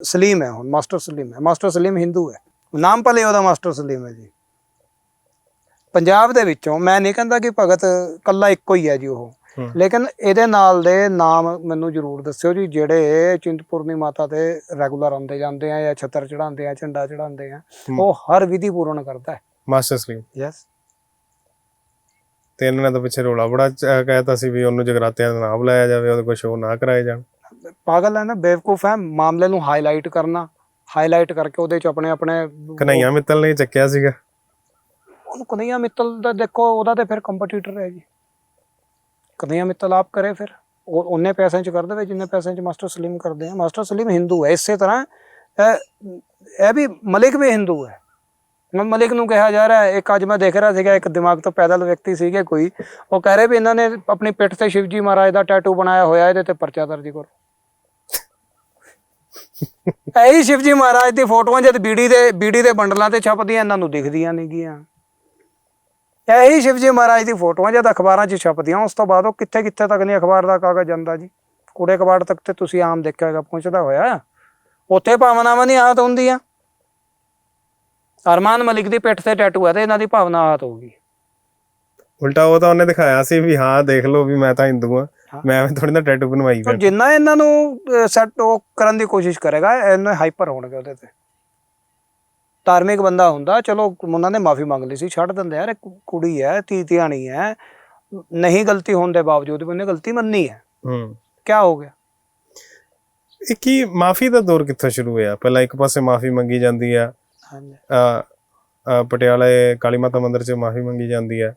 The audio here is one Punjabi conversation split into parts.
ਸਲੀਮ ਹੈ ਹੁਣ ਮਾਸਟਰ ਸਲੀਮ ਹੈ। ਮਾਸਟਰ ਸਲੀਮ ਹਿੰਦੂ ਹੈ। ਨਾਮ ਭਲੇ ਉਹਦਾ ਮਾਸਟਰ ਸਲੀਮ ਹੈ ਜੀ। ਪੰਜਾਬ ਦੇ ਵਿੱਚੋਂ ਮੈਂ ਨਹੀਂ ਕਹਿੰਦਾ ਕਿ ਭਗਤ ਕੱਲਾ ਇੱਕੋ ਹੀ ਹੈ ਜੀ ਉਹ। ਲੇਕਿਨ ਇਹਦੇ ਨਾਲ ਦੇ ਨਾਮ ਮੈਨੂੰ ਜ਼ਰੂਰ ਦੱਸਿਓ ਜੀ ਜਿਹੜੇ ਚਿੰਤਪੁਰਨੀ ਮਾਤਾ ਤੇ ਰੈਗੂਲਰ ਆਉਂਦੇ ਜਾਂਦੇ ਆ ਜਾਂ ਛੱਤਰ ਚੜਾਉਂਦੇ ਆ ਝੰਡਾ ਚੜਾਉਂਦੇ ਆ। ਉਹ ਹਰ ਵਿਧੀ ਪੂਰਨ ਕਰਦਾ ਹੈ। ਮਾਸਟਰ ਸਲੀਮ। ਯੈਸ ਤੇ ਇਹਨਾਂ ਤਾਂ ਪਿੱਛੇ ਰੋਲਾ ਬੜਾ ਕਹਿਤਾ ਸੀ ਵੀ ਉਹਨੂੰ ਜਗਰਾਤਿਆਂ ਦਾ ਨਾਮ ਬੁਲਾਇਆ ਜਾਵੇ ਉਹਦੇ ਕੋਲ ਸ਼ੋਅ ਨਾ ਕਰਾਏ ਜਾਣ। ਪਾਗਲ ਹੈ ਨਾ ਬੇਵਕੂਫ ਹੈ ਮਾਮਲੇ ਨੂੰ ਹਾਈਲਾਈਟ ਕਰਨਾ ਹਾਈਲਾਈਟ ਕਰਕੇ ਉਹਦੇ ਚ ਆਪਣੇ ਆਪਣੇ ਕਨਈਆ ਮਿੱਤਲ ਨੇ ਚੱਕਿਆ ਸੀਗਾ। ਉਹਨੂੰ ਕਨਈਆ ਮਿੱਤਲ ਦਾ ਦੇਖੋ ਉਹਦਾ ਤੇ ਫਿਰ ਕੰਪੀਟੀਟਰ ਹੈ ਜੀ। ਕਨਈਆ ਮਿੱਤਲ ਆਪ ਕਰੇ ਫਿਰ। ਉਹ ਉਹਨੇ ਪੈਸਿਆਂ ਚ ਕਰ ਦੇਵੇ ਜਿੰਨੇ ਪੈਸਿਆਂ ਚ ਮਾਸਟਰ ਸਲੀਮ ਕਰਦੇ ਆ। ਮਾਸਟਰ ਸਲੀਮ ਹਿੰਦੂ ਹੈ ਇਸੇ ਤਰ੍ਹਾਂ ਇਹ ਵੀ ਮਲਿਕ ਵੀ ਹਿੰਦੂ ਹੈ। ਮਲਿਕ ਨੂੰ ਕਿਹਾ ਜਾ ਰਿਹਾ ਹੈ ਇੱਕ ਅੱਜ ਮੈਂ ਦੇਖ ਰਿਹਾ ਸੀਗਾ ਇੱਕ ਦਿਮਾਗ ਤੋਂ ਪੈਦਲ ਵਿਅਕਤੀ ਸੀਗੇ ਕੋਈ। ਉਹ ਕਹਿ ਰਹੇ ਵੀ ਇਹਨਾਂ ਨੇ ਆਪਣੀ ਪਿੱਠ ਤੇ ਸ਼ਿਵਜੀ ਮਹਾਰਾਜ ਦਾ ਟੈਟੂ ਬਣਾਇਆ ਹੋਇਆ ਇਹਦੇ ਤੇ ਪਰਚਾ ਦਰਜ ਕਰੋ। ਇਹੀ ਸ਼ਿਵਜੀ ਮਹਾਰਾਜ ਦੀ ਫੋਟੋਆਂ ਜਦ ਬੀੜੀ ਦੇ ਬੀੜੀ ਦੇ ਬੰਡਲਾਂ ਤੇ ਛਪਦੀਆਂ ਇਹਨਾਂ ਨੂੰ ਦਿਖਦੀਆਂ ਨਹੀਂ ਗੀਆਂ। ਇਹੀ ਸ਼ਿਵਜੀ ਮਹਾਰਾਜ ਦੀ ਫੋਟੋਆਂ ਜਦ ਅਖਬਾਰਾਂ 'ਚ ਛਪਦੀਆਂ ਉਸ ਤੋਂ ਬਾਅਦ ਉਹ ਕਿੱਥੇ ਕਿੱਥੇ ਤੱਕ ਨਹੀਂ ਅਖਬਾਰ ਦਾ ਕਾਗਜ਼ ਜਾਂਦਾ ਜੀ? ਕੂੜੇ ਕਬਾੜ ਤੱਕ ਤੇ ਤੁਸੀਂ ਆਮ ਦੇਖਿਆ ਹੋਗਾ ਪਹੁੰਚਦਾ ਹੋਇਆ। ਉੱਥੇ ਭਾਵਨਾਵਾਂ ਨਹੀਂ ਆਹਤ ਹੁੰਦੀਆਂ। ਅਰਮਾਨ ਮਲਿਕ ਦੀ ਪਿੱਠ ਤੇ ਟੈਟੂ ਹੈ ਤੇ ਇਹਨਾਂ ਦੀ ਭਾਵਨਾ ਆਹਤ ਹੋਊਗੀ। ਉਲਟਾ ਉਹ ਤਾਂ ਉਹਨੇ ਦਿਖਾਇਆ ਸੀ ਵੀ ਹਾਂ ਦੇਖ ਲਓ ਵੀ ਮੈਂ ਤਾਂ ਹਿੰਦੂ ਆ। ਮੈਂ ਐਵੇਂ ਥੋੜੀ ਨਾ ਟੈਟੂ ਬਣਵਾਈ ਤਾਂ ਫਿਰ। ਜਿੰਨਾ ਇਹਨਾਂ ਨੂੰ ਸੈੱਟ ਉਹ ਕਰਨ ਦੀ ਕੋਸ਼ਿਸ਼ ਕਰੇਗਾ ਇਹਨੇ ਹਾਈਪਰ ਹੋਣਗੇ ਉਹਦੇ ਤੇ। ਧਾਰਮਿਕ ਬੰਦਾ ਹੁੰਦਾ ਚਲੋ ਉਹਨਾਂ ਨੇ ਮਾਫੀ ਮੰਗ ਲਈ ਸੀ ਛੱਡ ਦਿੰਦੇ ਯਾਰ ਕੁੜੀ ਹੈ ਧੀ ਧਿਆਣੀ ਹੈ ਨਹੀਂ ਗਲਤੀ ਹੋਣ ਦੇ ਬਾਵਜੂਦ ਵੀ ਉਹਨੇ ਗਲਤੀ ਮੰਨੀ ਹੈ। ਹੂੰ। ਕੀ ਹੋ ਗਿਆ? ਇਹ ਕੀ ਮਾਫੀ ਦਾ ਦੌਰ ਕਿੱਥੋਂ ਸ਼ੁਰੂ ਹੋਇਆ? ਪਹਿਲਾਂ ਇੱਕ ਪਾਸੇ ਮਾਫੀ ਮੰਗੀ ਜਾਂਦੀ ਆ ਅ, ਅ, ਪਟਿਆਲੇ ਕਾਲੀ ਮਾਤਾ ਮੰਦਿਰ 'ਚ ਮਾਫੀ ਮੰਗੀ ਜਾਂਦੀ ਹੈ।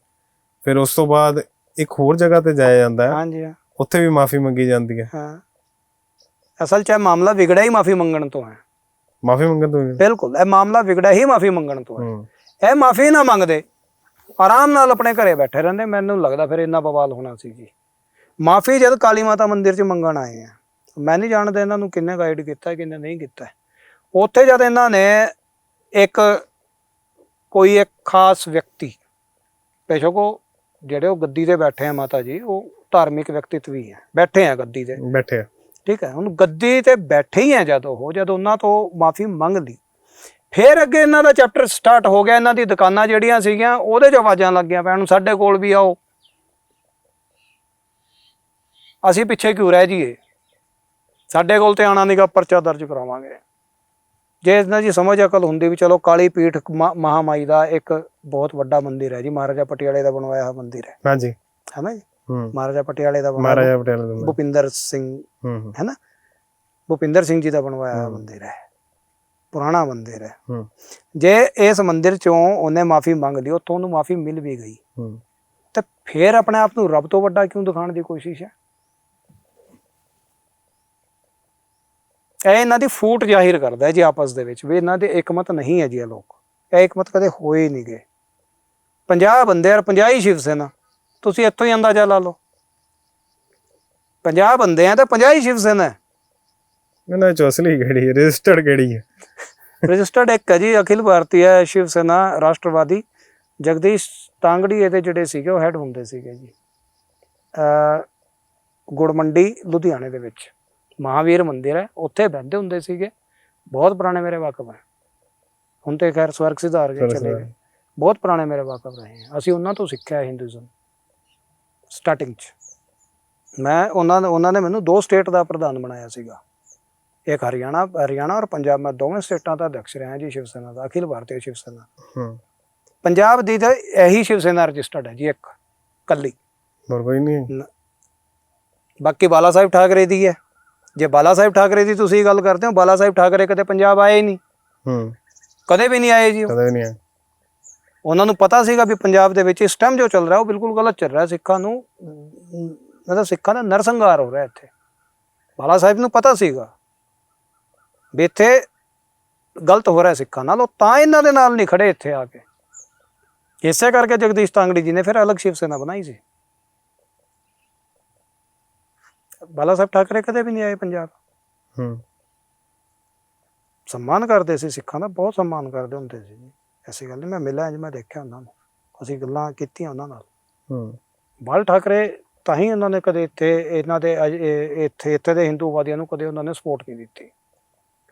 ਫਿਰ ਉਸ ਤੋਂ ਬਾਅਦ ਇੱਕ ਹੋਰ ਜਗ੍ਹਾ ਤੇ ਜਾਇਆ ਜਾਂਦਾ ਹੈ। ਹਾਂਜੀ ਹਾਂ, ਉੱਥੇ ਵੀ ਮਾਫੀ ਮੰਗੀ ਜਾਂਦੀ ਹੈ। ਹਾਂ। ਅਸਲ 'ਚ ਇਹ ਮਾਮਲਾ ਵਿਗੜਿਆ ਹੀ ਮਾਫੀ ਮੰਗਣ ਤੋਂ ਹੈ। ਮਾਫੀ ਮੰਗਣ ਤੋਂ ਵੀ? ਬਿਲਕੁਲ ਇਹ ਮਾਮਲਾ ਵਿਗੜਿਆ ਹੀ ਮਾਫੀ ਮੰਗਣ ਤੋਂ ਹੈ। ਹੂੰ। ਇਹ ਮਾਫੀ ਨਾ ਮੰਗਦੇ। ਆਰਾਮ ਨਾਲ ਆਪਣੇ ਘਰੇ ਬੈਠੇ ਰਹਿੰਦੇ। ਮੈਨੂੰ ਲੱਗਦਾ ਫਿਰ ਇੰਨਾ ਬਵਾਲ ਹੋਣਾ ਸੀ ਜੀ। ਮਾਫੀ ਜਦ ਕਾਲੀ ਮਾਤਾ ਮੰਦਿਰ 'ਚ ਮੰਗਣ ਆਏ ਆ। ਮੈਂ ਨਹੀਂ ਜਾਣਦਾ ਇਹਨਾਂ ਨੂੰ ਕਿੰਨੇ ਗਾਈਡ ਕੀਤਾ ਕਿੰਨੇ ਨਹੀਂ ਕੀਤਾ। ਉੱਥੇ ਜਦ ਇਹਨਾਂ ਨੇ ਇੱਕ ਕੋਈ ਇੱਕ ਖਾਸ ਵਿਅਕਤੀ ਬੇਸ਼ੱਕ ਜਿਹੜੇ ਉਹ ਗੱਦੀ ਤੇ ਬੈਠੇ ਆ ਮਾਤਾ ਜੀ ਉਹ ਧਾਰਮਿਕ ਵਿਅਕਤੀਤਵ ਵੀ ਹੈ ਬੈਠੇ ਆ ਗੱਦੀ ਤੇ। ਬੈਠੇ ਆ। ਠੀਕ ਹੈ ਹੁਣ ਗੱਦੀ ਤੇ ਬੈਠੇ ਹੀ ਆ ਜਦ ਉਹ ਜਦ ਉਹਨਾਂ ਤੋਂ ਮਾਫੀ ਮੰਗ ਲਈ। ਫਿਰ ਅੱਗੇ ਇਹਨਾਂ ਦਾ ਚੈਪਟਰ ਸਟਾਰਟ ਹੋ ਗਿਆ ਇਹਨਾਂ ਦੀ ਦੁਕਾਨਾਂ ਜਿਹੜੀਆਂ ਸੀਗੀਆਂ ਉਹਦੇ 'ਚ ਆਵਾਜ਼ਾਂ ਲੱਗੀਆਂ ਪੈਣ ਸਾਡੇ ਕੋਲ ਵੀ ਆਓ। ਅਸੀਂ ਪਿੱਛੇ ਕਿਉਂ ਰਹਿ ਜਾਈਏ? ਸਾਡੇ ਕੋਲ ਤੇ ਆਣਾ ਨਹੀਂਗਾ ਪਰਚਾ ਦਰਜ ਕਰਾਵਾਂਗੇ। ਜੇ ਇਹਨਾਂ ਦੀ ਸਮਝ ਅਕਲ ਹੁੰਦੀ ਵੀ ਚਲੋ ਕਾਲੀ ਪੀਠ ਮਹਾਮਾਈ ਦਾ ਇੱਕ ਬਹੁਤ ਵੱਡਾ ਮੰਦਿਰ ਹੈ ਜੀ ਮਹਾਰਾਜਾ ਪਟਿਆਲੇ ਦਾ ਬਣਵਾਇਆ ਹੋਇਆ ਮੰਦਿਰ ਹੈ। ਹਾਂਜੀ। ਹੈ ਨਾ ਜੀ? ਹੂੰ। ਮਹਾਰਾਜਾ ਪਟਿਆਲੇ ਦਾ ਬਣਵਾਇਆ ਮਹਾਰਾਜਾ ਪਟਿਆਲੇ ਦਾ ਭੁਪਿੰਦਰ ਸਿੰਘ ਹੂੰ ਨਾ? ਭੁਪਿੰਦਰ ਸਿੰਘ ਜੀ ਦਾ ਬਣਵਾਇਆ ਹੋਇਆ। ਮੰਦਿਰ ਹੈ। ਪੁਰਾਣਾ ਮੰਦਿਰ ਹੈ। ਹੂੰ। ਜੇ ਇਸ ਮੰਦਿਰ ਚੋਂ ਉਹਨੇ ਮਾਫੀ ਮੰਗ ਲਈ ਉੱਥੋਂ ਉਹਨੂੰ ਮਾਫੀ ਮਿਲ ਵੀ ਗਈ। ਹੂੰ। ਤੇ ਫਿਰ ਆਪਣੇ ਆਪ ਨੂੰ ਰੱਬ ਤੋਂ ਵੱਡਾ ਕਿਉਂ ਦਿਖਾਉਣ ਦੀ ਕੋਸ਼ਿਸ਼ ਹੈ? ਇਹ ਇਹਨਾਂ ਦੀ ਫੂਟ ਜ਼ਾਹਿਰ ਕਰਦਾ ਹੈ ਜੀ ਆਪਸ ਦੇ ਵਿੱਚ ਵੀ ਇਹਨਾਂ ਦੇ ਇਕਮਤ ਨਹੀਂ ਹੈ ਜੀ ਇਹ ਲੋਕ। ਇਹ ਇਕਮਤ ਕਦੇ ਹੋਏ ਹੀ ਨਹੀਂ ਗਏ 50 ਬੰਦੇ ਔਰ 50 ਹੀ ਸ਼ਿਵ ਸੈਨਾ। ਤੁਸੀਂ ਇੱਥੋਂ ਹੀ ਅੰਦਾਜ਼ਾ ਲਾ ਲਓ। 50 ਬੰਦੇ ਆ ਤੇ 50 ਹੀ ਸ਼ਿਵ ਸੈਨਾ ਹੈ। ਇਹਨਾਂ ਚ ਅਸਲੀ ਕਿਹੜੀ ਹੈ? ਰਜਿਸਟਰਡ ਕਿਹੜੀ ਹੈ? ਰਜਿਸਟਰਡ ਇੱਕ ਹੈ ਜੀ ਅਖਿਲ ਭਾਰਤੀ ਸ਼ਿਵ ਸੈਨਾ ਰਾਸ਼ਟਰਵਾਦੀ। ਜਗਦੀਸ਼ ਤਾਂਗੜੀ ਇਹਦੇ ਜਿਹੜੇ ਸੀਗੇ ਉਹ ਹੈਡ ਹੁੰਦੇ ਸੀਗੇ ਜੀ। ਅ ਗੁੜ ਮੰਡੀ ਲੁਧਿਆਣੇ ਦੇ ਵਿੱਚ। ਮਹਾਵੀਰ ਮੰਦਿਰ ਹੈ ਉੱਥੇ ਬੈਠਦੇ ਹੁੰਦੇ ਸੀਗੇ। ਬਹੁਤ ਪੁਰਾਣੇ ਮੇਰੇ ਵਾਕਫ ਹੈ। ਹੁਣ ਤੇ ਖੈਰ ਸਵਰਗ ਸਿਧਾਰ ਗਏ ਚਲੇ। ਗਏ। ਬਹੁਤ ਪੁਰਾਣੇ ਮੇਰੇ ਵਾਕਫ ਰਹੇ ਹੈ। ਅਸੀਂ ਉਹਨਾਂ ਤੋਂ ਸਿੱਖਿਆ ਹਿੰਦੂਇਜ਼ਮ ਸਟਾਰਟਿੰਗ 'ਚ। ਮੈਂ ਉਹਨਾਂ ਨੇ ਉਹਨਾਂ ਨੇ ਮੈਨੂੰ ਦੋ ਸਟੇਟ ਦਾ ਪ੍ਰਧਾਨ ਬਣਾਇਆ ਸੀਗਾ। ਇੱਕ ਹਰਿਆਣਾ ਹਰਿਆਣਾ ਔਰ ਪੰਜਾਬ। ਮੈਂ ਦੋਵੇਂ ਸਟੇਟਾਂ ਦਾ ਅਧਿਕਸ਼ ਰਿਹਾ ਜੀ ਸ਼ਿਵ ਸੈਨਾ ਦਾ। ਅਖਿਲ ਭਾਰਤੀ ਸ਼ਿਵ ਸੈਨਾ। ਹੂੰ। ਪੰਜਾਬ ਦੀ ਤਾਂ ਇਹੀ ਸ਼ਿਵ ਸੈਨਾ ਰਜਿਸਟਰਡ ਹੈ ਜੀ ਇੱਕ। ਕੱਲੀ। ਹੋਰ ਕੋਈ ਨਹੀਂ। ਬਾਕੀ ਬਾਲਾ ਸਾਹਿਬ ਠਾਕਰੇ ਦੀ ਹੈ। ਜੇ ਬਾਲਾ ਸਾਹਿਬ ਠਾਕਰੇ ਦੀ ਤੁਸੀਂ ਗੱਲ ਕਰਦੇ ਹੋ ਬਾਲਾ ਸਾਹਿਬ ਠਾਕਰੇ ਕਦੇ ਪੰਜਾਬ ਆਏ ਹੀ ਨਹੀਂ। ਹੂੰ। ਕਦੇ ਵੀ ਨਹੀਂ ਆਏ ਜੀ ਉਹ। ਕਦੇ ਵੀ ਨਹੀਂ ਹੈ ਉਹਨਾਂ ਨੂੰ ਪਤਾ ਸੀਗਾ ਵੀ ਪੰਜਾਬ ਦੇ ਵਿੱਚ ਇਸ ਟਾਈਮ ਜੋ ਚੱਲ ਰਿਹਾ ਉਹ ਬਿਲਕੁਲ ਗਲਤ ਚੱਲ ਰਿਹਾ। ਸਿੱਖਾਂ ਨੂੰ ਅਮ, ਮਤਲਬ ਸਿੱਖਾਂ ਦਾ ਨਰਸੰਹਾਰ ਹੋ ਰਿਹਾ ਇੱਥੇ। ਬਾਲਾ ਸਾਹਿਬ ਨੂੰ ਪਤਾ ਸੀਗਾ ਵੀ ਇੱਥੇ ਗਲਤ ਹੋ ਰਿਹਾ ਸਿੱਖਾਂ ਨਾਲ ਉਹ ਤਾਂ ਇਹਨਾਂ ਦੇ ਨਾਲ ਨਹੀਂ ਖੜੇ ਇੱਥੇ ਆ ਕੇ। ਇਸੇ ਕਰਕੇ ਜਗਦੀਸ਼ ਤਾਂਗੜੀ ਜੀ ਨੇ ਫਿਰ ਅਲੱਗ ਸ਼ਿਵ ਸੈਨਾ ਬਣਾਈ ਸੀ। ਬਾਲਾ ਸਾਹਿਬ ਠਾਕਰੇ ਕਦੇ ਵੀ ਨਹੀਂ ਆਏ ਪੰਜਾਬ? ਹੂੰ। ਸਨਮਾਨ ਕਰਦੇ ਸੀ ਸਿੱਖਾਂ ਦਾ ਬਹੁਤ ਸਨਮਾਨ ਕਰਦੇ ਹੁੰਦੇ ਸੀ ਜੀ। ਐਸੀ ਗੱਲ ਨਹੀਂ ਮੈਂ ਮਿਲਿਆ ਅੱਜ ਮੈਂ ਦੇਖਿਆ ਉਹਨਾਂ ਨੂੰ। ਅਸੀਂ ਗੱਲਾਂ ਕੀਤੀਆਂ ਉਹਨਾਂ ਨਾਲ। ਹੂੰ। ਬਾਲ ਠਾਕਰੇ ਤਾਂ ਹੀ ਉਹਨਾਂ ਨੇ ਕਦੇ ਇੱਥੇ ਇਹਨਾਂ ਦੇ ਇੱਥੇ ਇੱਥੇ ਦੇ ਹਿੰਦੂਵਾਦੀਆਂ ਨੂੰ ਕਦੇ ਉਹਨਾਂ ਨੇ ਸਪੋਰਟ ਨਹੀਂ ਦਿੱਤੀ।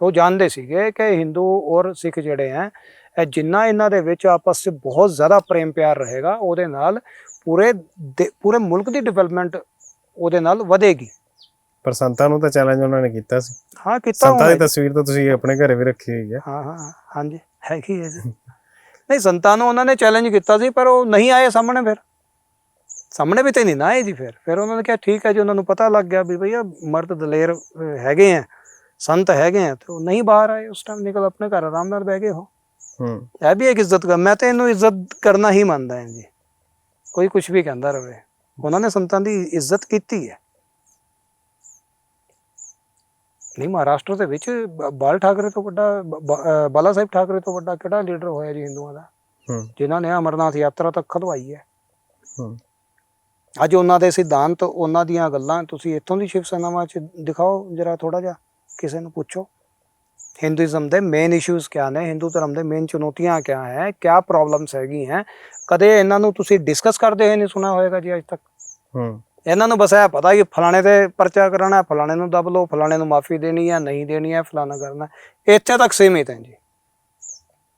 ਉਹ ਜਾਣਦੇ ਸੀਗੇ ਕਿ ਹਿੰਦੂ ਔਰ ਸਿੱਖ ਜਿਹੜੇ ਹੈ ਇਹ ਜਿੰਨਾ ਇਹਨਾਂ ਦੇ ਵਿੱਚ ਆਪਸ ਵਿੱਚ ਬਹੁਤ ਜ਼ਿਆਦਾ ਪ੍ਰੇਮ ਪਿਆਰ ਰਹੇਗਾ ਉਹਦੇ ਨਾਲ ਪੂਰੇ ਪੂਰੇ ਮੁਲਕ ਦੀ ਡਿਵੈਲਪਮੈਂਟ ਉਹਦੇ ਨਾਲ ਵਧੇਗੀ। ਪਰ ਸੰਤਾਂ ਨੂੰ ਤਾਂ ਚੈਲੰਜ ਉਹਨਾਂ ਨੇ ਕੀਤਾ ਸੀ। ਹਾਂ ਕੀਤਾ ਸੰਤਾਂ ਦੀ ਤਸਵੀਰ ਤਾਂ ਤੁਸੀਂ ਆਪਣੇ ਘਰੇ ਵੀ ਰੱਖੀ ਹੋਈ ਹੈ। ਹਾਂ ਹਾਂ ਹਾਂਜੀ ਹੈਗੀ ਹੈ ਜੀ। ਨਹੀਂ ਸੰਤਾਂ ਨੂੰ ਉਹਨਾਂ ਨੇ ਚੈਲੰਜ ਕੀਤਾ ਸੀ ਪਰ ਉਹ ਨਹੀਂ ਆਏ ਸਾਹਮਣੇ ਫਿਰ। ਸਾਹਮਣੇ ਵੀ ਤੇ ਨਹੀਂ ਨਾ ਆਏ ਜੀ ਫਿਰ। ਫਿਰ ਉਹਨਾਂ ਨੇ ਕਿਹਾ ਠੀਕ ਹੈ ਜੀ ਉਹਨਾਂ ਨੂੰ ਪਤਾ ਲੱਗ ਗਿਆ ਵੀ ਭਈਆ ਮਰਦ ਦਲੇਰ ਹੈਗੇ ਆ ਸੰਤ ਹੈਗੇ ਆ ਤੇ ਉਹ ਨਹੀਂ ਬਾਹਰ ਆਏ ਉਸ ਟਾਈਮ ਨਿਕਲ ਆਪਣੇ ਘਰ ਆਰਾਮ ਨਾਲ ਬਹਿ ਗਏ ਹੋ ਹੂੰ। ਇਹ ਵੀ ਇੱਕ ਇੱਜ਼ਤ ਕਰ ਮੈਂ ਤਾਂ ਇਹਨੂੰ ਇੱਜ਼ਤ ਕਰਨਾ ਹੀ ਮੰਨਦਾ ਹਾਂ ਜੀ। ਕੋਈ ਕੁਝ ਵੀ ਕਹਿੰਦਾ ਰਵੇ। ਉਹਨਾਂ ਨੇ ਸੰਤਾਂ ਦੀ ਇੱਜ਼ਤ ਕੀਤੀ ਹੈ। ਨਹੀਂ ਮਹਾਰਾਸ਼ਟਰ ਦੇ ਵਿੱਚ ਬਾਲ ਠਾਕਰੇ ਤੋਂ ਵੱਡਾ ਬਾਲਾ ਸਾਹਿਬ ਠਾਕਰੇ ਤੋਂ ਵੱਡਾ ਕਿਹੜਾ ਲੀਡਰ ਹੋਇਆ ਜੀ ਹਿੰਦੂਆਂ ਦਾ? ਜਿਨ੍ਹਾਂ ਨੇ ਅਮਰਨਾਥ ਯਾਤਰਾ ਤੱਕ ਖਦਵਾਈ ਹੈ। ਅੱਜ ਉਹਨਾਂ ਦੇ ਸਿਧਾਂਤ ਉਹਨਾਂ ਦੀਆਂ ਗੱਲਾਂ ਤੁਸੀਂ ਇੱਥੋਂ ਦੀ ਸ਼ਿਵ ਸੈਨਾਵਾਂ 'ਚ ਦਿਖਾਓ ਜਰਾ ਥੋੜਾ ਜਿਹਾ ਕਿਸੇ ਨੂੰ ਪੁੱਛੋ। ਹਿੰਦੂਇਜ਼ਮ ਦੇ ਮੇਨ ਇਸ਼ੂਜ਼ ਕਿਆ ਨੇ? ਹਿੰਦੂ ਧਰਮ ਦੇ ਮੇਨ ਚੁਣੌਤੀਆਂ ਕਿਆ ਹੈ? ਕਿਆ ਪ੍ਰੋਬਲਮਸ ਹੈਗੀ ਹੈ ਕਦੇ ਇਹਨਾਂ ਨੂੰ ਤੁਸੀਂ ਡਿਸਕਸ ਕਰਦੇ ਹੋਏ ਨਹੀਂ ਸੁਣਾ ਹੋਏਗਾ ਜੀ ਅੱਜ ਤੱਕ? ਹੂੰ। ਇਹਨਾਂ ਨੂੰ ਬਸ ਇਹ ਪਤਾ ਕਿ ਫਲਾਣੇ ਤੇ ਪਰਚਾ ਕਰਨਾ ਹੈ, ਫਲਾਣੇ ਨੂੰ ਦਬ ਲਓ ਫਲਾਣੇ ਨੂੰ ਮਾਫੀ ਦੇਣੀ ਹੈ ਨਹੀਂ ਦੇਣੀ ਹੈ ਫਲਾਣਾ ਕਰਨਾ। ਇੱਥੇ ਤੱਕ ਸੀਮਿਤ ਹੈ ਜੀ।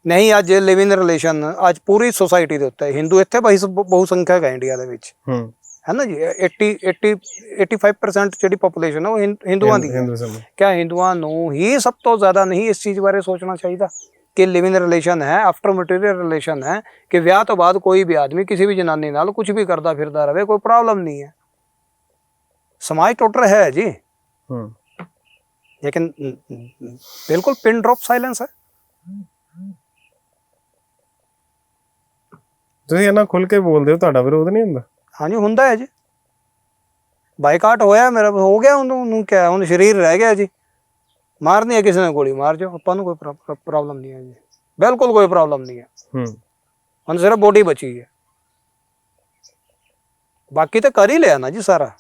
ਨਹੀਂ ਅੱਜ ਲਿਵ ਇਨ ਰਿਲੇਸ਼ਨ ਅੱਜ ਪੂਰੀ ਸੋਸਾਇਟੀ ਦੇ ਉੱਤੇ ਹਿੰਦੂ ਇੱਥੇ ਬਹੁ ਬਹੁ ਸੰਖਿਅਕ ਹੈ ਇੰਡੀਆ ਦੇ ਵਿੱਚ। ਹੂੰ। ਹੈ ਨਾ ਜੀ? 80 80 85% ਜਿਹੜੀ ਪੋਪੂਲੇਸ਼ਨ ਹੈ ਉਹ ਹਿੰਦ- ਹਿੰਦੂਆਂ ਦੀ ਹੈ। ਕਿਆ ਹਿੰਦੂਆਂ ਨੂੰ ਹੀ ਸਭ ਤੋਂ ਜ਼ਿਆਦਾ ਨਹੀਂ ਇਸ ਚੀਜ਼ ਬਾਰੇ ਸੋਚਣਾ ਚਾਹੀਦਾ ਕਿ ਲਿਵ ਇਨ ਰਿਲੇਸ਼ਨ ਹੈ ਆਫਟਰ ਮਟੀਰੀਅਲ ਰਿਲੇਸ਼ਨ ਹੈ ਕਿ ਵਿਆਹ ਤੋਂ ਬਾਅਦ ਕੋਈ ਵੀ ਆਦਮੀ ਕਿਸੇ ਵੀ ਜਨਾਨੀ ਨਾਲ ਕੁਝ ਵੀ ਕਰਦਾ ਫਿਰਦਾ ਰਵੇ ਕੋਈ ਪ੍ਰੋਬਲਮ ਨਹੀਂ ਹੈ। ਸਮਾਜ ਟੁੱਟ ਰਿਹਾ ਹੈ ਜੀ ਹੂੰ लेकिन न- न- बिल्कुल पिन ड्रॉप साइलेंस है ਤੁਸੀਂ ਇਹਨਾਂ ਖੁੱਲ ਕੇ ਬੋਲਦੇ ਹੋ ਤੁਹਾਡਾ ਵਿਰੋਧ ਨਹੀਂ ਹੁੰਦਾ हाँ जी ਹੁੰਦਾ ਹੈ ਜੀ ਬਾਈਕਾਟ ਹੋਇਆ ਮੇਰਾ ਹੋ ਗਿਆ ਉਹਨੂੰ ਉਹਨੂੰ ਕਿਆ ਹੁਣ ਸਰੀਰ ਰਹਿ ਗਿਆ ਜੀ ਮਾਰਨੀ ਹੈ ਕਿਸੇ ਨੇ ਗੋਲੀ ਮਾਰ ਜਾਓ ਆਪਾਂ ਨੂੰ ਕੋਈ ਪ੍ਰੋਬਲਮ ਨਹੀਂ ਹੈ ਜੀ ਬਿਲਕੁਲ ਕੋਈ ਪ੍ਰੋਬਲਮ ਨਹੀਂ ਹੈ ਹੂੰ ਹੁਣ ਸਿਰਫ ਬੋਡੀ ਬਚੀ ਹੈ ਬਾਕੀ ਤਾਂ ਕਰ ਹੀ ਲਿਆ ਨਾ ਜੀ ਸਾਰਾ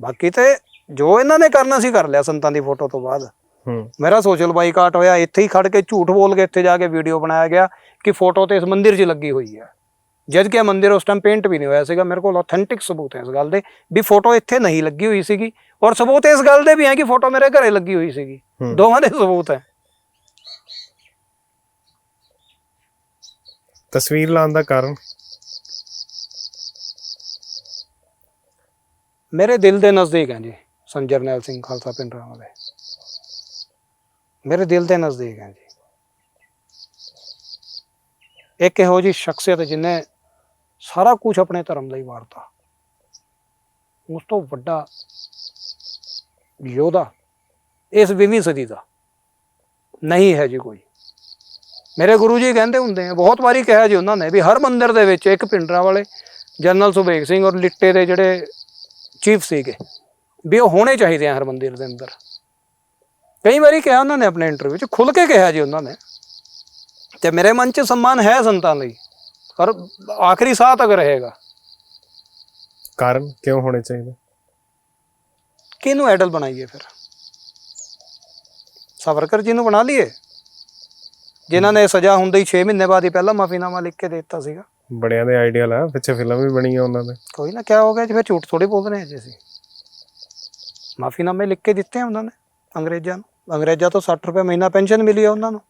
ਬਾਕੀ ਤੇ ਜੋ ਇਹਨਾਂ ਨੇ ਕਰਨਾ ਸੀ ਕਰ ਲਿਆ ਸੰਤਾਂ ਦੀ ਫੋਟੋ ਤੋਂ ਬਾਅਦ। ਹੂੰ। ਮੇਰਾ ਸੋਸ਼ਲ ਬਾਈਕਾਟ ਹੋਇਆ ਇੱਥੇ ਹੀ ਖੜ ਕੇ ਝੂਠ ਬੋਲ ਕੇ ਇੱਥੇ ਜਾ ਕੇ ਵੀਡੀਓ ਬਣਾਇਆ ਗਿਆ ਕਿ ਫੋਟੋ ਤੇ ਇਸ ਮੰਦਿਰ 'ਚ ਲੱਗੀ ਹੋਈ ਹੈ। ਜਦ ਕਿ ਮੰਦਿਰ ਉਸ ਟਾਈਮ ਪੇਂਟ ਵੀ ਨਹੀਂ ਹੋਇਆ ਸੀਗਾ ਮੇਰੇ ਕੋਲ ਆਥੈਂਟਿਕ ਸਬੂਤ ਹੈ ਇਸ ਗੱਲ ਦੇ ਵੀ ਫੋਟੋ ਇੱਥੇ ਨਹੀਂ ਲੱਗੀ ਹੋਈ ਸੀਗੀ ਔਰ ਸਬੂਤ ਇਸ ਗੱਲ ਦੇ ਵੀ ਹੈ ਕਿ ਫੋਟੋ ਮੇਰੇ ਘਰੇ ਲੱਗੀ ਹੋਈ ਸੀਗੀ। ਦੋਵਾਂ ਦੇ ਸਬੂਤ ਹੈ। ਤਸਵੀਰ ਲਾਉਣ ਦਾ ਕਾਰਨ? ਮੇਰੇ ਦਿਲ ਦੇ ਨਜ਼ਦੀਕ ਹੈ ਜੀ ਸੰਜਰਨੈਲ ਸਿੰਘ ਖਾਲਸਾ ਪਿੰਡ ਵਾਲੇ ਮੇਰੇ ਦਿਲ ਦੇ ਨਜ਼ਦੀਕ ਹੈ ਜੀ। ਇੱਕ ਇਹੋ ਜੀ ਸ਼ਖਸੀਅਤ ਜਿਹਨੇ ਸਾਰਾ ਕੁਝ ਆਪਣੇ ਧਰਮ ਲਈ ਵਾਰਤਾ। ਉਸ ਤੋਂ ਵੱਡਾ ਯੋਧਾ ਇਸ 20ਵੀਂ ਸਦੀ ਦਾ ਨਹੀਂ ਹੈ ਜੀ ਕੋਈ। ਮੇਰੇ ਗੁਰੂ ਜੀ ਕਹਿੰਦੇ ਹੁੰਦੇ ਆ, ਬਹੁਤ ਵਾਰੀ ਕਿਹਾ ਜੀ ਉਹਨਾਂ ਨੇ ਵੀ ਹਰ ਮੰਦਿਰ ਦੇ ਵਿੱਚ ਇੱਕ ਪਿੰਡਰਾਂ ਵਾਲੇ ਜਨਰਲ ਸੁਬੇਗ ਸਿੰਘ ਔਰ ਲਿੱਟੇ ਦੇ ਜਿਹੜੇ ਚੀਫ ਸੀਗੇ ਵੀ ਉਹ ਹੋਣੇ ਚਾਹੀਦੇ ਆ ਹਰ ਮੰਦਿਰ ਦੇ ਅੰਦਰ। ਕਈ ਵਾਰੀ ਕਿਹਾ ਉਹਨਾਂ ਨੇ ਆਪਣੇ ਇੰਟਰਵਿਊ 'ਚ ਖੁੱਲ ਕੇ ਕਿਹਾ ਜੀ ਉਹਨਾਂ ਨੇ ਤੇ ਮੇਰੇ ਮਨ 'ਚ ਸਨਮਾਨ ਹੈ ਸੰਤਾਂ ਲਈ ਪਰ ਆਖਰੀ ਸਾਹ ਤੱਕ ਰਹੇਗਾ। ਕਾਰਨ ਕਿਉਂ ਹੋਣੇ ਚਾਹੀਦੇ? ਕਿਹਨੂੰ ਆਈਡਲ ਬਣਾਈਏ ਫਿਰ? ਸਾਵਰਕਰ ਜੀ ਨੂੰ ਬਣਾ ਲਈਏ ਜਿਨ੍ਹਾਂ ਨੇ ਸਜ਼ਾ ਹੁੰਦੇ ਹੀ 6 ਮਹੀਨੇ ਬਾਅਦ ਹੀ ਪਹਿਲਾਂ ਮਾਫੀਨਾਮਾ ਲਿਖ ਕੇ ਦੇ ਦਿੱਤਾ ਸੀਗਾ। ਬੜਿਆਂ ਦੇ ਆਈਡੀਅਲ ਆ ਪਿੱਛੇ ਫਿਲਮ ਵੀ ਬਣੀ ਆ ਉਹਨਾਂ ਦੇ। ਕੋਈ ਨਾ ਕਿਆ ਹੋ ਗਿਆ ਜੀ ਫਿਰ ਝੂਠ ਥੋੜੀ ਬੋਲ ਰਹੇ ਹਾਂ ਜੀ ਅਸੀਂ ਮਾਫੀਨਾਮੇ ਲਿਖ ਕੇ ਦਿੱਤੇ ਆ ਉਹਨਾਂ ਨੇ ਅੰਗਰੇਜ਼ਾਂ ਨੂੰ। ਅੰਗਰੇਜ਼ਾਂ ਤੋਂ 60 ਰੁਪਏ ਮਹੀਨਾ ਪੈਨਸ਼ਨ ਮਿਲੀ ਆ ਉਹਨਾਂ ਨੂੰ।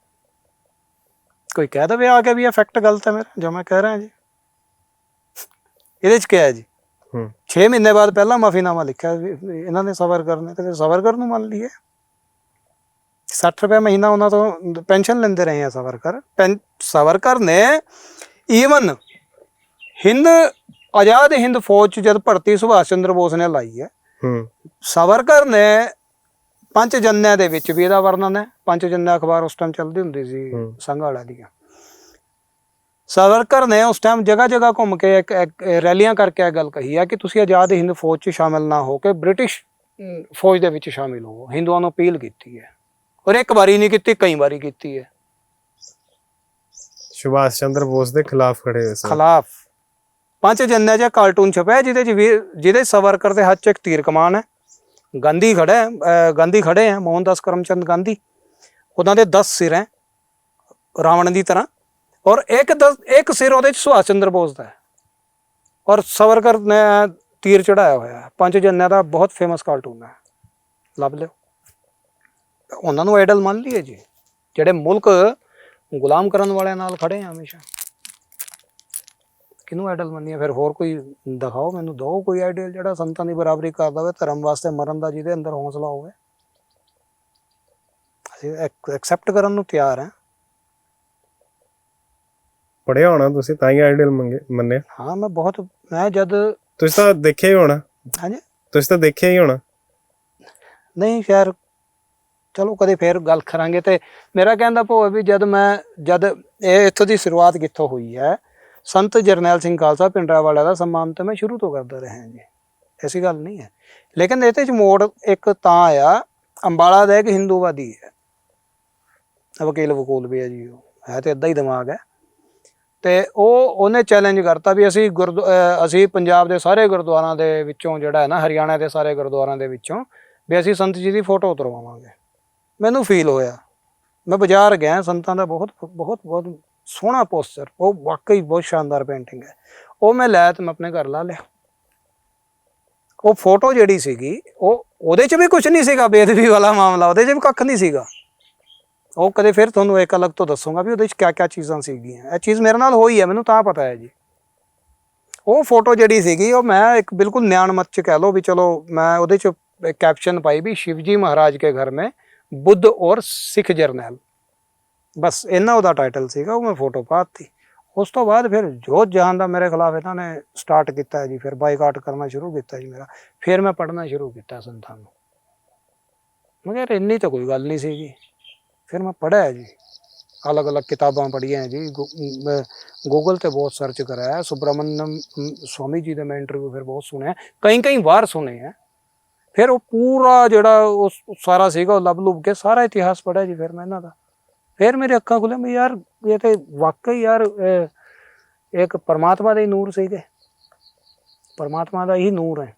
ਕੋਈ ਕਹਿ ਦਵੇ ਆ ਕੇ ਵੀ ਇਹ ਫੈਕਟ ਗਲਤ ਹੈ ਮੇਰਾ ਜੋ ਮੈਂ ਕਹਿ ਰਿਹਾ ਜੀ। ਇਹਦੇ ਚ ਕਿਹਾ ਹੈ ਜੀ? ਹੂੰ। 6 ਮਹੀਨੇ ਬਾਅਦ ਪਹਿਲਾਂ ਮਾਫੀਨਾਮਾ ਲਿਖਿਆ ਵੀ ਇਹਨਾਂ ਨੇ ਸਬਰ ਕਰਨੇ ਤੇ ਫਿਰ ਸਬਰ ਨੂੰ ਮੰਨ ਲਈਏ। 60 ਰੁਪਏ ਮਹੀਨਾ ਉਹਨਾਂ ਤੋਂ ਪੈਨਸ਼ਨ ਲੈਂਦੇ ਰਹੇ ਆ ਸਵਰਕਰ ਸਵਰਕਰ ਨੇ ਈਵਨ ਹਿੰਦ ਆਜ਼ਾਦ ਹਿੰਦ ਫੌਜ ਚ ਜਦ ਭਰਤੀ ਸੁਭਾਸ਼ ਚੰਦਰ ਬੋਸ ਨੇ ਲਾਈ ਹੈ ਹੂੰ। ਸਵਰਕਰ ਨੇ ਪੰਜ ਜੰਨਿਆਂ ਦੇ ਵਿੱਚ ਵੀ ਇਹਦਾ ਵਰਣਨ ਹੈ ਪੰਜ ਜੰਨਿਆਂ ਅਖਬਾਰ ਉਸ ਟਾਈਮ ਚੱਲਦੀ ਹੁੰਦੀ ਸੀ ਹੂੰ। ਸੰਘਾਲਾ ਦੀਆਂ। ਸਵਰਕਰ ਨੇ ਉਸ ਟਾਈਮ ਜਗ੍ਹਾ ਜਗ੍ਹਾ ਘੁੰਮ ਕੇ ਇੱਕ ਰੈਲੀਆਂ ਕਰਕੇ ਇਹ ਗੱਲ ਕਹੀ ਹੈ ਕਿ ਤੁਸੀਂ ਆਜ਼ਾਦ ਹਿੰਦ ਫੌਜ 'ਚ ਸ਼ਾਮਿਲ ਨਾ ਹੋ ਕੇ ਬ੍ਰਿਟਿਸ਼ ਫੌਜ ਦੇ ਵਿੱਚ ਸ਼ਾਮਿਲ ਹੋਵੋ ਹਿੰਦੂਆਂ ਨੂੰ ਅਪੀਲ ਕੀਤੀ ਹੈ ਔਰ ਇੱਕ ਵਾਰੀ ਨਹੀਂ ਕੀਤੀ ਕਈ ਵਾਰੀ ਕੀਤੀ ਹੈ। ਸੁਭਾਸ਼ ਚੰਦਰ ਬੋਸ ਦੇ ਖਿਲਾਫ ਖੜੇ ਹੋਏ ਸਨ। ਖਿਲਾਫ। ਪੰਜ ਜੰਨਿਆਂ 'ਚ ਕਾਰਟੂਨ ਛਪਿਆ ਜਿਹਦੇ 'ਚ ਵੀਰ ਜਿਹਦੇ ਸਵਰਕਰ ਦੇ ਹੱਥ 'ਚ ਇੱਕ ਤੀਰ ਕਮਾਨ ਹੈ। ਗਾਂਧੀ ਖੜਾ ਹੈ ਗਾਂਧੀ ਖੜੇ ਹੈ, ਮੋਹਨਦਾਸ ਕਰਮਚੰਦ ਗਾਂਧੀ। ਉਹਨਾਂ ਦੇ 10 ਸਿਰ ਹੈ, ਰਾਵਣ ਦੀ ਤਰ੍ਹਾਂ। ਔਰ ਇੱਕ ਦਸ ਇੱਕ ਸਿਰ ਉਹਦੇ 'ਚ ਸੁਭਾਸ਼ ਚੰਦਰ ਬੋਸ ਦਾ ਹੈ। ਔਰ ਸਵਰਕਰ ਨੇ ਤੀਰ ਚੜਾਇਆ ਹੋਇਆ ਹੈ। ਪੰਜ ਜੰਨਿਆਂ ਦਾ ਬਹੁਤ ਫੇਮਸ ਕਾਰਟੂਨ ਹੈ। ਲੱਭ ਲਿਓ। ਉਹਨਾਂ ਨੂੰ ਆਈਡਲ ਮੰਨ ਲਈਏ ਜੀ, ਜਿਹੜੇ ਮੁਲਕ ਗੁਲਾਮ ਕਰਨ ਵਾਲਿਆਂ ਨਾਲ ਖੜੇ ਆ ਹਮੇਸ਼ਾ। ਕਿਹਨੂੰ ਆਈਡਲ ਮੰਨੀਏ? ਫਿਰ ਹੋਰ ਕੋਈ ਦਿਖਾਓ ਮੈਨੂੰ ਦੋ ਕੋਈ ਆਈਡਲ ਜਿਹੜਾ ਸੰਤਾਂ ਦੀ ਬਰਾਬਰੀ ਕਰਦਾ ਹੋਵੇ ਧਰਮ ਵਾਸਤੇ ਮਰਨ ਦਾ ਜਿਹਦੇ ਅੰਦਰ ਹੌਸਲਾ ਹੋਵੇ। ਅਸੀਂ ਐਕਸੈਪਟ ਕਰਨ ਨੂੰ ਤਿਆਰ ਹਾਂ। ਪੜਿਆ ਹੋਣਾ ਤੁਸੀਂ ਤਾਂ ਹੀ ਆਈਡੀਅਲ ਮੰਗੇ ਮੰਨੇ ਹਾਂ ਮੈਂ ਬਹੁਤ ਮੈਂ ਜਦ ਤੁਸੀਂ ਤਾਂ ਦੇਖਿਆ ਹੀ ਹੋਣਾ। ਹਾਂਜੀ? ਤੁਸੀਂ ਤਾਂ ਦੇਖਿਆ ਹੀ ਹੋਣਾ। ਨਹੀਂ ਸ਼ਾਇਦ ਚਲੋ ਕਦੇ ਫੇਰ ਗੱਲ ਕਰਾਂਗੇ ਤੇ ਮੇਰਾ ਕਹਿੰਦਾ ਭਾਵੇਂ ਵੀ ਜਦ ਮੈਂ ਜਦ ਇਹ ਇੱਥੋਂ ਦੀ ਸ਼ੁਰੂਆਤ ਕਿੱਥੋਂ ਹੋਈ ਹੈ ਸੰਤ ਜਰਨੈਲ ਸਿੰਘ ਖਾਲਸਾ ਪਿੰਡਰਾ ਵਾਲਾ ਦਾ ਸਨਮਾਨ ਤਾਂ ਮੈਂ ਸ਼ੁਰੂ ਤੋਂ ਕਰਦਾ ਰਿਹਾ ਜੀ। ਐਸੀ ਗੱਲ ਨਹੀਂ ਹੈ। ਲੇਕਿਨ ਇਹਦੇ ਚ ਮੋੜ ਇੱਕ ਤਾਂ ਆਇਆ ਅੰਬਾਲਾ ਦਾ ਇੱਕ ਹਿੰਦੂਵਾਦੀ ਹੈ। ਵਕੀਲ ਵਕੂਲ ਵੀ ਹੈ ਜੀ ਉਹ। ਹੈ ਤੇ ਇਦਾਂ ਹੀ ਦਿਮਾਗ ਹੈ। ਤੇ ਉਹ ਉਹਨੇ ਚੈਲੰਜ ਕਰਤਾ ਵੀ ਅਸੀਂ ਗੁਰਦੁ- ਅਸੀਂ ਪੰਜਾਬ ਦੇ ਸਾਰੇ ਗੁਰਦੁਆਰਾਂ ਦੇ ਵਿੱਚੋਂ ਜਿਹੜਾ ਹੈ ਨਾ, ਹਰਿਆਣਾ ਦੇ ਸਾਰੇ ਗੁਰਦੁਆਰਾਂ ਦੇ ਵਿੱਚੋਂ ਵੀ ਅਸੀਂ ਸੰਤ ਜੀ ਦੀ ਫੋਟੋ ਉਤਰਵਾਵਾਂਗੇ। ਮੈਨੂੰ ਫੀਲ ਹੋਇਆ। ਮੈਂ ਬਾਜ਼ਾਰ ਗਿਆ, ਸੰਤਾਂ ਦਾ ਬਹੁਤ ਬਹੁਤ ਬਹੁਤ ਸੋਹਣਾ ਪੋਸਚਰ ਉਹ ਵਾਕਈ ਬਹੁਤ ਸ਼ਾਨਦਾਰ ਪੇਂਟਿੰਗ ਹੈ। ਉਹ ਮੈਂ ਲੈ ਤੇ ਮੈਂ ਆਪਣੇ ਘਰ ਲਾ ਲਿਆ। ਉਹ ਫੋਟੋ ਜਿਹੜੀ ਸੀਗੀ, ਉਹ ਉਹਦੇ 'ਚ ਵੀ ਕੁਝ ਨਹੀਂ ਸੀਗਾ ਬੇਦਬੀ ਵਾਲਾ ਮਾਮਲਾ, ਉਹਦੇ 'ਚ ਵੀ ਕੱਖ ਨਹੀਂ ਸੀਗਾ। ਉਹ ਕਦੇ ਫਿਰ ਤੁਹਾਨੂੰ ਇੱਕ ਅਲੱਗ ਤੋਂ ਦੱਸੂਗਾ ਵੀ ਉਹਦੇ 'ਚ ਕਿਆ ਕਿਆ ਚੀਜ਼ਾਂ ਸੀਗੀਆਂ। ਇਹ ਚੀਜ਼ ਮੇਰੇ ਨਾਲ ਹੋਈ ਹੈ, ਮੈਨੂੰ ਤਾਂ ਪਤਾ ਹੈ ਜੀ। ਉਹ ਫੋਟੋ ਜਿਹੜੀ ਸੀਗੀ, ਉਹ ਮੈਂ ਇੱਕ ਬਿਲਕੁਲ ਨਿਆਣ ਨਿਆਣਮਤ 'ਚ ਕਹਿ ਲਓ ਵੀ ਚਲੋ ਮੈਂ ਉਹਦੇ 'ਚ ਕੈਪਸ਼ਨ ਪਾਈ ਵੀ ਸ਼ਿਵਜੀ ਮਹਾਰਾਜ ਕੇ ਘਰ ਮੇ ਬੁੱਧ ਔਰ ਸਿੱਖ ਜਰਨੈਲ। ਬਸ ਇਹਨਾਂ ਉਹਦਾ ਟਾਈਟਲ ਸੀਗਾ, ਉਹ ਮੈਂ ਫੋਟੋ ਪਾਤੀ। ਉਸ ਤੋਂ ਬਾਅਦ ਫਿਰ ਜੋਤ ਜਹਾਨ ਦਾ ਮੇਰੇ ਖਿਲਾਫ ਇਹਨਾਂ ਨੇ ਸਟਾਰਟ ਕੀਤਾ ਜੀ, ਫਿਰ ਬਾਈਕਾਟ ਕਰਨਾ ਸ਼ੁਰੂ ਕੀਤਾ ਜੀ ਮੇਰਾ। ਫਿਰ ਮੈਂ ਪੜ੍ਹਨਾ ਸ਼ੁਰੂ ਕੀਤਾ ਸੰਤਾਂ ਨੂੰ। ਮਗਰ ਇੰਨੀ ਤਾਂ ਕੋਈ ਗੱਲ ਨਹੀਂ ਸੀਗੀ। ਫਿਰ ਮੈਂ ਪੜ੍ਹਿਆ ਜੀ। ਅਲੱਗ-ਅਲੱਗ ਕਿਤਾਬਾਂ ਪੜ੍ਹੀਆਂ ਜੀ। ਗੂਗਲ ਤੇ ਬਹੁਤ ਸਰਚ ਕਰਾਇਆ ਸੁਬਰਮਨਮ ਸਵਾਮੀ ਜੀ ਦਾ ਮੈਂ ਇੰਟਰਵਿਊ ਫਿਰ ਬਹੁਤ ਸੁਣਿਆ। ਕਈ ਕਈ ਵਾਰ ਸੁਣੇ ਆ। ਫਿਰ ਉਹ ਪੂਰਾ ਜਿਹੜਾ ਉਹ ਸਾਰਾ ਸੀਗਾ, ਉਹ ਲੱਭ ਲੁੱਭ ਕੇ ਸਾਰਾ ਇਤਿਹਾਸ ਪੜ੍ਹਿਆ ਜੀ ਫਿਰ ਮੈਂ ਇਹਨਾਂ ਦਾ। ਫਿਰ ਮੇਰੇ ਅੱਖਾਂ ਖੁੱਲੇ ਵੀ ਯਾਰ ਇਹ ਤੇ ਵਾਕਈ ਯਾਰ ਇੱਕ ਪਰਮਾਤਮਾ ਦੇ ਹੀ ਨੂਰ ਸੀਗੇ। ਪਰਮਾਤਮਾ ਦਾ ਹੀ ਨੂਰ ਹੈ।